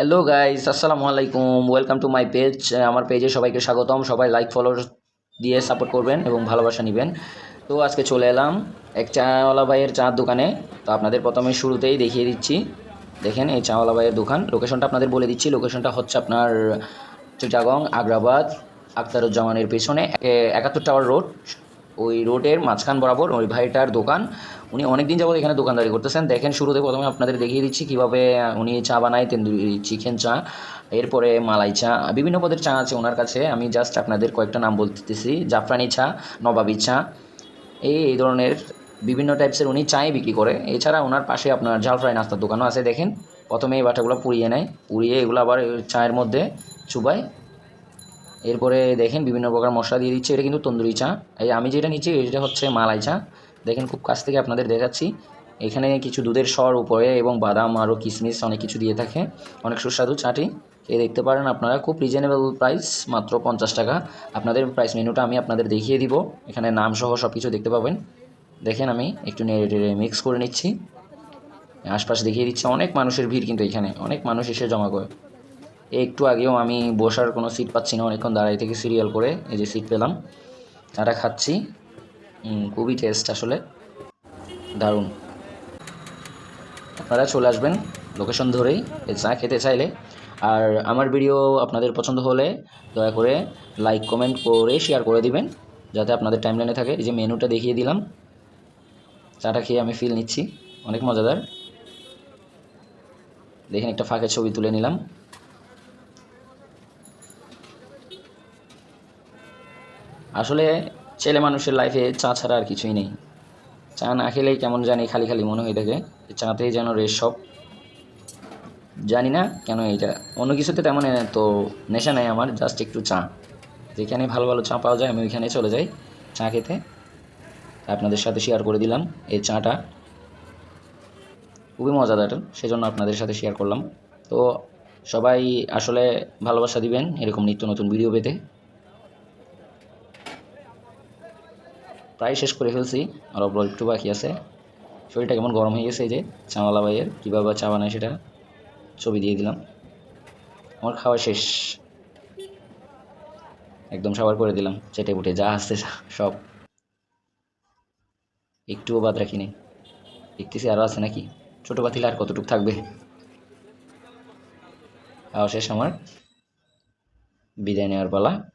Hello guys আসসালামু আলাইকুম welcome to my page আমার পেজে সবাইকে স্বাগতম। সবাই লাইক ফলো দিয়ে সাপোর্ট করবেন এবং ভালোবাসা নেবেন। তো আজকে চলে এলাম এক চাওয়ালা ভাইয়ের চার দোকানে। তো আপনাদের প্রথমে শুরুতেই দেখিয়ে দিচ্ছি। দেখেন এই চাওয়ালা ভাইয়ের দোকান। লোকেশনটা আপনাদের বলে দিচ্ছি। লোকেশনটা হচ্ছে আপনার চিটাগং আগ্রাবাদ আখতারুজ্জামানের পেছনে একাত্তর টাওয়ার রোড ওই রোডের মাঝখান বরাবর ওই ভাইটার দোকান। উনি অনেক দিন যাবত এখানে দোকানদারি করতেছেন। দেখেন, শুরুতে প্রথমে আপনাদের দেখিয়ে দিচ্ছি কীভাবে উনি চা বানায়, তেন্দুরি চিকেন চা, এরপরে মালাই চা বিভিন্ন পদের চা আছে ওনার কাছে। আমি জাস্ট আপনাদের কয়েকটা নাম বলতেছি। জাফরানি চা, নবাবি চা, এই এই ধরনের বিভিন্ন টাইপসের উনি চাই বিক্রি করে। এছাড়া ওনার পাশে আপনার ঝাল ফ্রাই নাস্তার দোকানও আছে, দেখেন। প্রথমে এই বাটাগুলো পুড়িয়ে নেয়। পুড়িয়ে এগুলো আবার চায়ের মধ্যে চুবায়। এরপরে দেখেন বিভিন্ন প্রকার মশলা দিয়ে দিচ্ছে, এটা কিন্তু তন্দুরি চা। এই আমি যেটা নিচ্ছি, এটা হচ্ছে মালাই চা। দেখেন খুব কাছ থেকে আপনাদের দেখাচ্ছি। এখানে কিছু দুধের স্বর উপরে এবং বাদাম আরও কিশমিশ অনেক কিছু দিয়ে থাকে। অনেক সুস্বাদু চাটি। এই দেখতে পারেন আপনারা, খুব রিজনেবল প্রাইস মাত্র পঞ্চাশ টাকা। আপনাদের প্রাইস মেনুটা আমি আপনাদের দেখিয়ে দিব। এখানে নাম সহ সব কিছু দেখতে পাবেন। দেখেন আমি একটু নেড়ে মিক্স করে নিচ্ছি। আশপাশ দেখিয়ে দিচ্ছি, অনেক মানুষের ভিড় কিন্তু এখানে। অনেক মানুষ এসে জমা করে। একটু আগেও আমি বসার কোনো সিট পাচ্ছি না, অনেকক্ষণ দাঁড়াই থেকে সিরিয়াল করে এই যে সিট পেলাম। চাটা খাচ্ছি। খুবই টেস্ট আসলে। দারুণ। আপনারা চলে আসবেন লোকেশন ধরেই চা খেতে চাইলে। আর আমার ভিডিও আপনাদের পছন্দ হলে দয়া করে লাইক কমেন্ট করে শেয়ার করে দিবেন, যাতে আপনাদের টাইমলাইনে থাকে। এই যে মেনুটা দেখিয়ে দিলাম। চাটা খেয়ে আমি ফিল নিচ্ছি। অনেক মজাদার। দেখেন একটা ফাঁকের ছবি তুলে নিলাম। আসলে ছেলে মানুষের লাইফে চা ছাড়া আর কিছুই নেই। চা না খেলেই কেমন জানি খালি খালি মনে হয়ে থাকে, চাতেই যেন রেশ সব। জানি না কেন এইটা, অন্য কিছুতে তেমন তো নেশা নেই আমার জাস্ট একটু চা। যেখানে ভালো ভালো চা পাওয়া যায় আমি ওইখানে চলে যাই চা খেতে। আপনাদের সাথে শেয়ার করে দিলাম এই চাটা। খুবই মজাদার, সেজন্য আপনাদের সাথে শেয়ার করলাম। তো সবাই আসলে ভালোবাসা দিবেন, এরকম নিত্য নতুন ভিডিও পেতে। প্রায় শেষ করে ফেলছি। আর অল্প একটু বাকি আছে। শরীরটা কেমন? গরম হয়ে গেছে এই যে চাওয়ালা ভাইয়ের, কীভাবে চা বানায় সেটা ছবি দিয়ে দিলাম। আমার খাওয়া শেষ। একদম সাবার করে দিলাম। চেটে পুটে যা আসছে সব। একটুও বাদ রাখিনি দেখতেছি আরও আছে নাকি? ছোটো পাতিলে আর কতটুকু থাকবে? খাওয়া শেষ আমার। বিদায় নেওয়ার পালা।